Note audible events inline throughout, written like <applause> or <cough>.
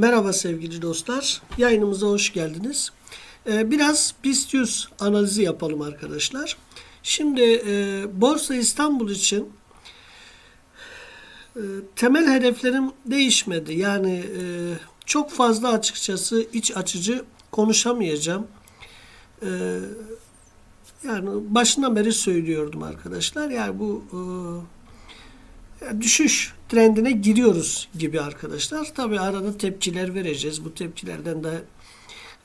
Merhaba sevgili dostlar. Yayınımıza hoş geldiniz. Ee, Biraz BIST 100 analizi yapalım arkadaşlar. Şimdi e, Borsa İstanbul için e, temel hedeflerim değişmedi. Yani e, çok fazla açıkçası iç açıcı konuşamayacağım. Yani başından beri söylüyordum arkadaşlar. Yani bu düşüş trendine giriyoruz gibi arkadaşlar. Tabi arada tepkiler vereceğiz. Bu tepkilerden de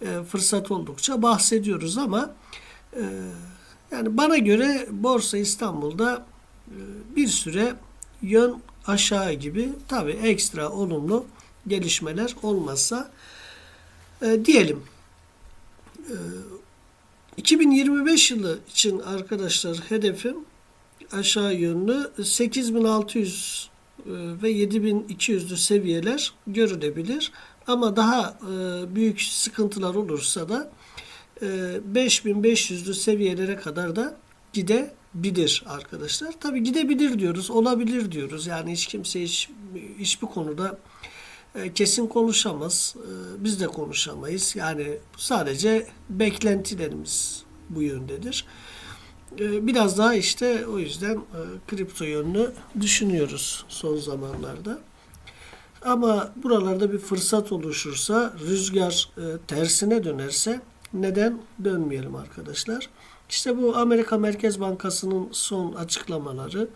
e, fırsat oldukça bahsediyoruz ama e, yani bana göre Borsa İstanbul'da e, bir süre yön aşağı gibi tabi ekstra olumlu gelişmeler olmazsa diyelim. E, 2025 yılı için arkadaşlar hedefim aşağı yönlü 8600 e, ve 7200'lü seviyeler görülebilir. Ama daha e, büyük sıkıntılar olursa da e, 5500'lü seviyelere kadar da gidebilir arkadaşlar. Tabi gidebilir diyoruz, olabilir diyoruz. Yani hiç kimse hiç, hiçbir konuda e, kesin konuşamaz. E, Biz de konuşamayız. Yani sadece beklentilerimiz bu yöndedir. E, Biraz daha işte o yüzden e, kripto yönlü düşünüyoruz son zamanlarda. Ama buralarda bir fırsat oluşursa, rüzgar e, tersine dönerse neden dönmeyelim arkadaşlar? İşte bu Amerika Merkez Bankası'nın son açıklamaları,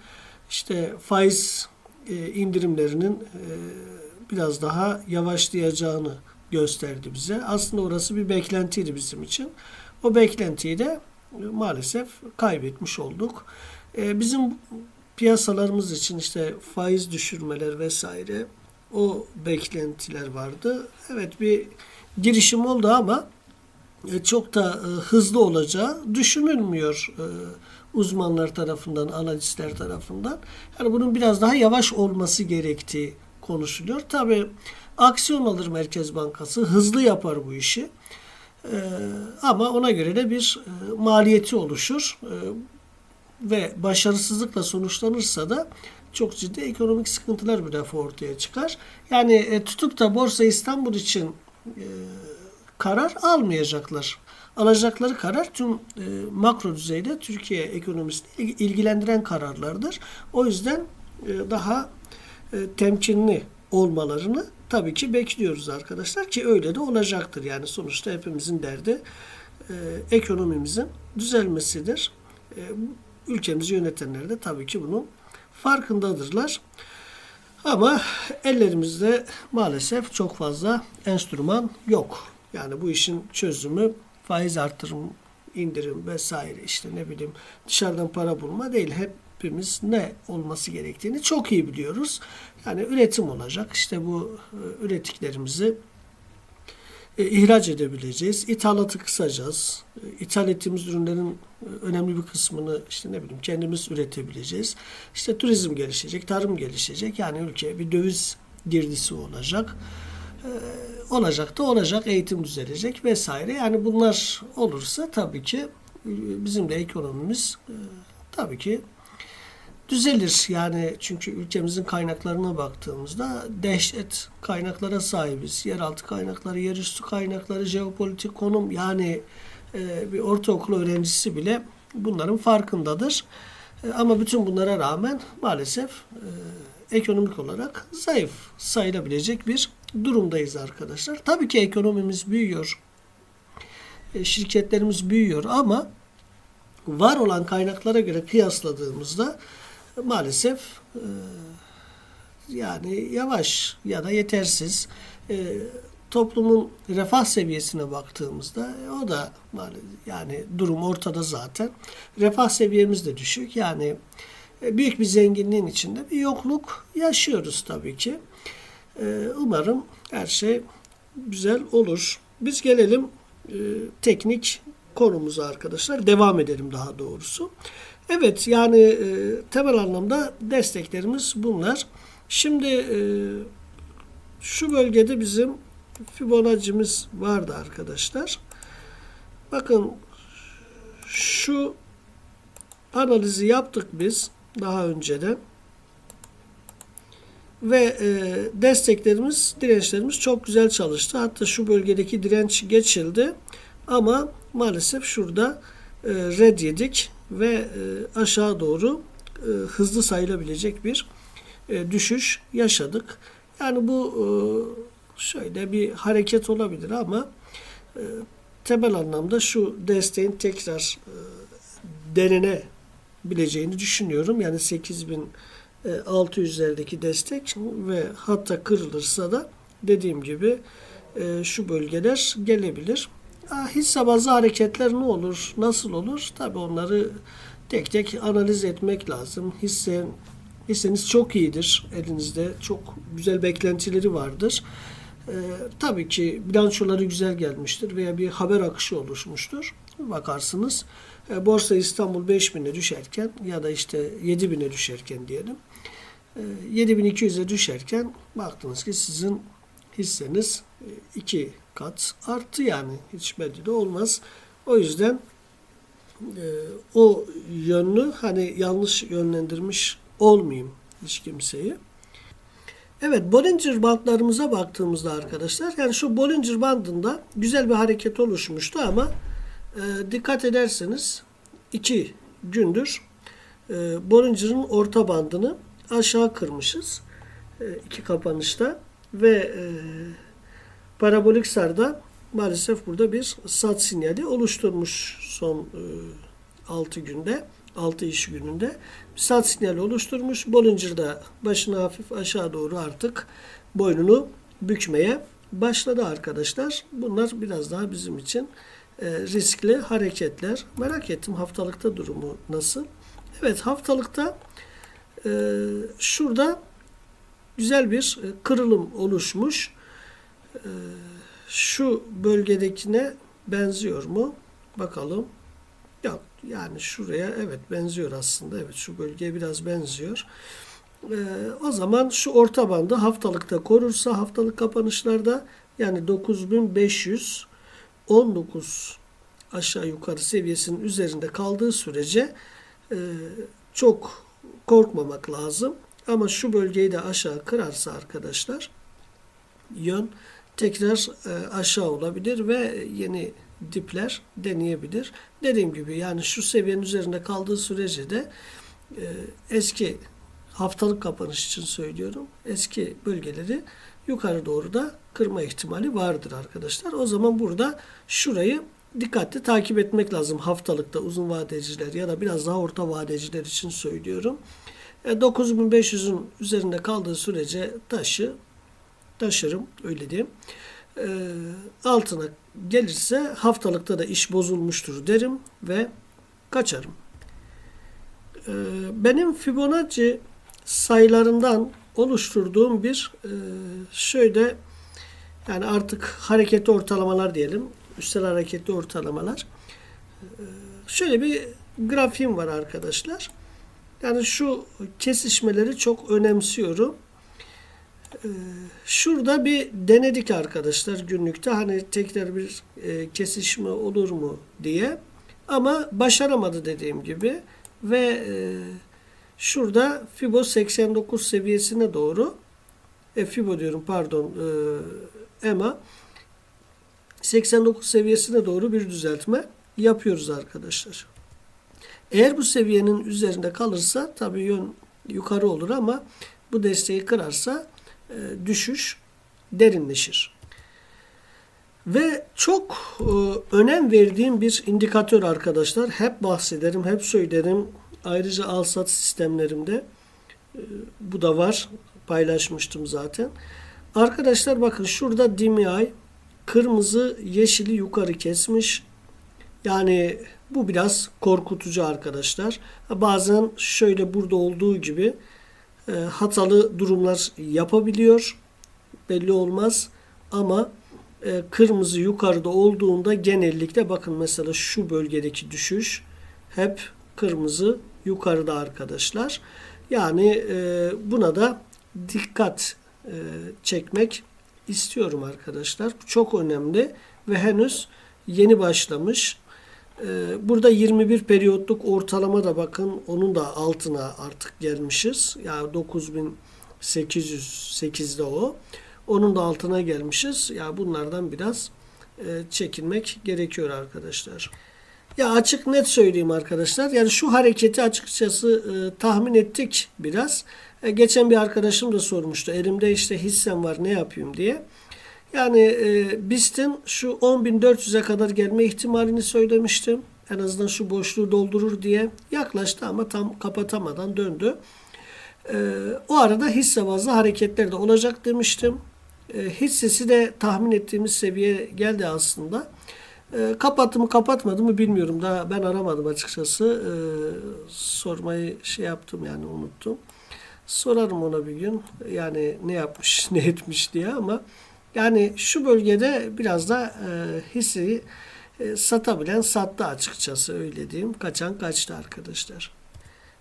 işte faiz e, indirimlerinin biraz daha yavaşlayacağını gösterdi bize. Aslında orası bir beklentiydi bizim için. O beklentiyi de maalesef kaybetmiş olduk. E, bizim piyasalarımız için işte faiz düşürmeler vesaire o beklentiler vardı. Evet bir girişim oldu ama e, çok da e, hızlı olacağı düşünülmüyor uzmanlar tarafından, analistler tarafından. Yani bunun biraz daha yavaş olması gerektiği konuşuluyor. Tabi aksiyon alır Merkez Bankası, hızlı yapar bu işi. Ee, ama ona göre de bir e, maliyeti oluşur Ee, ve başarısızlıkla sonuçlanırsa da çok ciddi ekonomik sıkıntılar bir defa ortaya çıkar. Yani e, tutup da Borsa İstanbul için e, karar almayacaklar. Alacakları karar tüm e, makro düzeyde Türkiye ekonomisini il- ilgilendiren kararlardır. O yüzden e, daha e, temkinli olmalarını tabii ki bekliyoruz arkadaşlar ki öyle de olacaktır. Yani sonuçta hepimizin derdi e, ekonomimizin düzelmesidir. E, ülkemizi yönetenler de tabii ki bunun farkındadırlar. Ama ellerimizde maalesef çok fazla enstrüman yok. Yani bu işin çözümü faiz artırım, indirim vesaire işte ne bileyim dışarıdan para bulma değil. Hepimiz ne olması gerektiğini çok iyi biliyoruz. Yani üretim olacak. İşte bu e, ürettiklerimizi e, ihraç edebileceğiz. İthalatı kısacağız. E, İthal ettiğimiz ürünlerin önemli bir kısmını işte ne bileyim kendimiz üretebileceğiz. İşte turizm gelişecek, tarım gelişecek. Yani ülkeye bir döviz girdisi olacak. Olacak da olacak, eğitim düzelecek vesaire. Yani bunlar olursa tabii ki bizim de ekonomimiz tabii ki düzelir. Yani çünkü ülkemizin kaynaklarına baktığımızda dehşet kaynaklara sahibiz. Yeraltı kaynakları, yerüstü kaynakları, jeopolitik konum yani e, bir ortaokul öğrencisi bile bunların farkındadır. E, ama bütün bunlara rağmen maalesef e, ekonomik olarak zayıf sayılabilecek bir durumdayız arkadaşlar. Tabii ki ekonomimiz büyüyor. E, şirketlerimiz büyüyor ama var olan kaynaklara göre kıyasladığımızda maalesef e, yani yavaş ya da yetersiz. E, toplumun refah seviyesine baktığımızda e, o da yani durum ortada zaten. Refah seviyemiz de düşük. Yani büyük bir zenginliğin içinde bir yokluk yaşıyoruz tabii ki. Umarım her şey güzel olur. Biz gelelim teknik konumuza arkadaşlar. Devam edelim daha doğrusu. Evet yani e, temel anlamda desteklerimiz bunlar. Şimdi e, şu bölgede bizim Fibonacci'miz vardı arkadaşlar. Bakın şu analizi yaptık biz daha önceden. ve e, desteklerimiz, dirençlerimiz çok güzel çalıştı. Hatta şu bölgedeki direnç geçildi. Ama maalesef şurada e, red yedik ve e, aşağı doğru e, hızlı sayılabilecek bir e, düşüş yaşadık. Yani bu şöyle bir hareket olabilir ama temel anlamda şu desteğin tekrar e, denenebileceğini düşünüyorum. Yani 8600'lerdeki destek ve hatta kırılırsa da dediğim gibi şu bölgeler gelebilir. Hisse bazı hareketler ne olur, nasıl olur? Tabii onları tek tek analiz etmek lazım. Hisse hisseniz çok iyidir elinizde. Çok güzel beklentileri vardır. Ee, tabii ki bilançoları güzel gelmiştir veya bir haber akışı oluşmuştur. Bakarsınız e, Borsa İstanbul 5000'e düşerken ya da işte 7000'e düşerken diyelim. e, 7200'e düşerken baktınız ki sizin hisseniz e, iki kat arttı yani hiç belli de olmaz. O yüzden e, o yönlü hani yanlış yönlendirmiş olmayayım hiç kimseyi. Evet Bollinger bandlarımıza baktığımızda arkadaşlar yani şu Bollinger bandında güzel bir hareket oluşmuştu ama e, dikkat ederseniz iki gündür e, Bollinger'ın orta bandını aşağı kırmışız e, iki kapanışta ve e, parabolik sarda maalesef burada bir sat sinyali oluşturmuş son e, 6 günde 6 iş gününde bir sat sinyali oluşturmuş. Bollinger da başını hafif aşağı doğru artık boynunu bükmeye başladı arkadaşlar. Bunlar biraz daha bizim için e, riskli hareketler. Merak ettim haftalıkta durumu nasıl? Evet haftalıkta e, şurada güzel bir e, kırılım oluşmuş. E, şu bölgedekine benziyor mu? Bakalım. Yok yani şuraya evet benziyor aslında. Evet şu bölgeye biraz benziyor. Ee, o zaman şu orta bandı haftalıkta korursa haftalık kapanışlarda yani 9519 aşağı yukarı seviyesinin üzerinde kaldığı sürece e, çok korkmamak lazım. Ama şu bölgeyi de aşağı kırarsa arkadaşlar yön tekrar e, aşağı olabilir ve yeni dipler deneyebilir. Dediğim gibi yani şu seviyenin üzerinde kaldığı sürece de e, eski haftalık kapanış için söylüyorum. Eski bölgeleri yukarı doğru da kırma ihtimali vardır arkadaşlar. O zaman burada şurayı dikkatli takip etmek lazım haftalıkta uzun vadeciler ya da biraz daha orta vadeciler için söylüyorum. E, 9500'ün üzerinde kaldığı sürece taşı taşırım öyle diyeyim. E, altına gelirse haftalıkta da iş bozulmuştur derim ve kaçarım. E, benim Fibonacci sayılarından oluşturduğum bir e, şöyle yani artık hareketli ortalamalar diyelim. Üstel hareketli ortalamalar. E, şöyle bir grafiğim var arkadaşlar. Yani şu kesişmeleri çok önemsiyorum. Ee, Şurada bir denedik arkadaşlar günlükte. Hani tekrar bir e, kesişme olur mu diye. Ama başaramadı dediğim gibi. Ve e, şurada Fibo 89 seviyesine doğru. E, Fibo diyorum pardon EMA 89 seviyesine doğru bir düzeltme yapıyoruz arkadaşlar. Eğer bu seviyenin üzerinde kalırsa tabii yön yukarı olur ama bu desteği kırarsa düşüş derinleşir. Ve çok e, önem verdiğim bir indikatör arkadaşlar. Hep bahsederim, hep söylerim. Ayrıca al-sat sistemlerimde e, bu da var. Paylaşmıştım zaten. Arkadaşlar bakın şurada DMI kırmızı yeşili yukarı kesmiş. Yani bu biraz korkutucu arkadaşlar. Bazen şöyle burada olduğu gibi e, hatalı durumlar yapabiliyor. Belli olmaz. Ama e, kırmızı yukarıda olduğunda genellikle bakın mesela şu bölgedeki düşüş hep kırmızı yukarıda arkadaşlar. Yani e, buna da dikkat e, çekmek istiyorum arkadaşlar. Bu çok önemli ve henüz yeni başlamış. Ee, Burada 21 periyotluk ortalama da bakın onun da altına artık gelmişiz. Yani 808'de o. Onun da altına gelmişiz. Ya bunlardan biraz e, çekinmek gerekiyor arkadaşlar. Ya açık net söyleyeyim arkadaşlar. Yani şu hareketi açıkçası e, tahmin ettik biraz. E, geçen bir arkadaşım da sormuştu. Elimde işte hissem var ne yapayım diye. Yani e, BIST'in şu 10.400'e kadar gelme ihtimalini söylemiştim. En azından şu boşluğu doldurur diye yaklaştı ama tam kapatamadan döndü. E, o arada hisse bazlı hareketler de olacak demiştim. E, hissesi de tahmin ettiğimiz seviyeye geldi aslında. E, kapattı mı kapatmadı mı bilmiyorum. Daha ben aramadım açıkçası. E, sormayı şey yaptım yani unuttum. Sorarım ona bir gün. Yani ne yapmış, <laughs> ne etmiş diye ama yani şu bölgede biraz da e, hisseyi e, satabilen sattı açıkçası öyle diyeyim. Kaçan kaçtı arkadaşlar.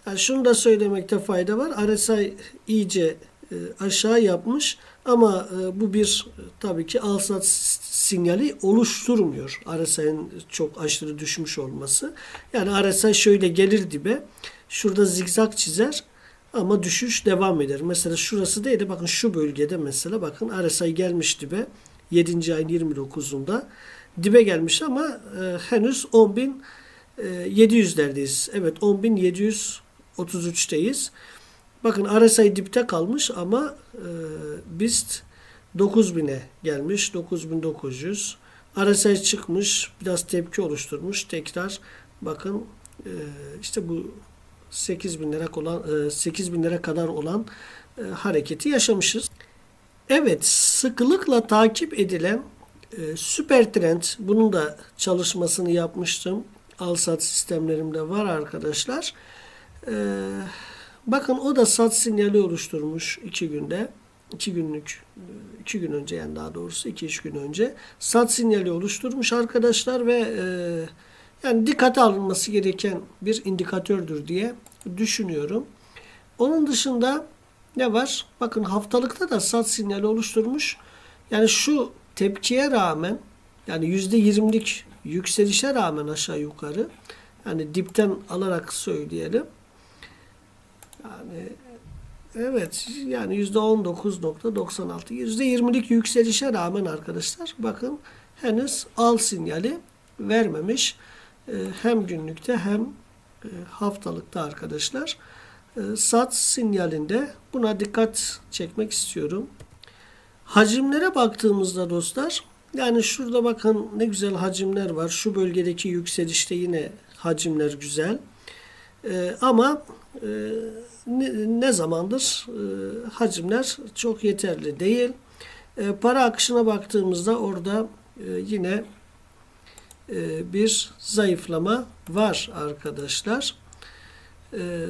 Yani şunu da söylemekte fayda var. RSI iyice e, aşağı yapmış ama e, bu bir e, tabii ki al sat sinyali oluşturmuyor. RSI'nin çok aşırı düşmüş olması. Yani RSI şöyle gelir dibe. Şurada zigzag çizer ama düşüş devam eder. Mesela şurası değil de bakın şu bölgede mesela bakın RSI gelmiş dibe 7. ayın 29'unda dibe gelmiş ama e, henüz 10.700'lerdeyiz. Evet 10.733'teyiz. Bakın RSI dipte kalmış ama e, BIST 9000'e gelmiş. 9900. RSI çıkmış. Biraz tepki oluşturmuş. Tekrar bakın e, işte bu 8000 lira olan 8000 lira kadar olan e, hareketi yaşamışız. Evet, sıklıkla takip edilen e, süper trend bunun da çalışmasını yapmıştım. Al sat sistemlerimde var arkadaşlar. E, bakın o da sat sinyali oluşturmuş iki günde. iki günlük iki gün önce yani daha doğrusu iki üç gün önce sat sinyali oluşturmuş arkadaşlar ve e, yani dikkate alınması gereken bir indikatördür diye düşünüyorum. Onun dışında ne var? Bakın haftalıkta da sat sinyali oluşturmuş. Yani şu tepkiye rağmen yani %20'lik yükselişe rağmen aşağı yukarı yani dipten alarak söyleyelim. Yani evet yani %19.96 %20'lik yükselişe rağmen arkadaşlar bakın henüz al sinyali vermemiş. Ee, hem günlükte hem e, haftalıkta arkadaşlar. Ee, Sat sinyalinde buna dikkat çekmek istiyorum. Hacimlere baktığımızda dostlar yani şurada bakın ne güzel hacimler var. Şu bölgedeki yükselişte yine hacimler güzel. Ee, ama e, ne, ne zamandır e, hacimler çok yeterli değil. E, para akışına baktığımızda orada e, yine e, bir zayıflama var arkadaşlar. E,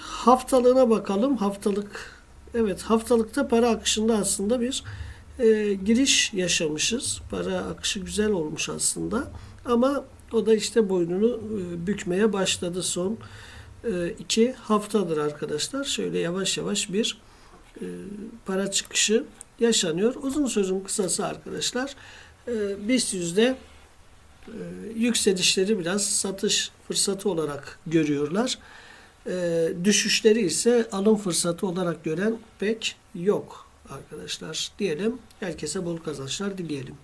haftalığına bakalım. Haftalık evet haftalıkta para akışında aslında bir e, giriş yaşamışız. Para akışı güzel olmuş aslında. Ama o da işte boynunu bükmeye başladı son iki haftadır arkadaşlar. Şöyle yavaş yavaş bir para çıkışı yaşanıyor. Uzun sözün kısası arkadaşlar. E, BIST yüzde yükselişleri biraz satış fırsatı olarak görüyorlar. E, düşüşleri ise alım fırsatı olarak gören pek yok arkadaşlar diyelim. Herkese bol kazançlar dileyelim.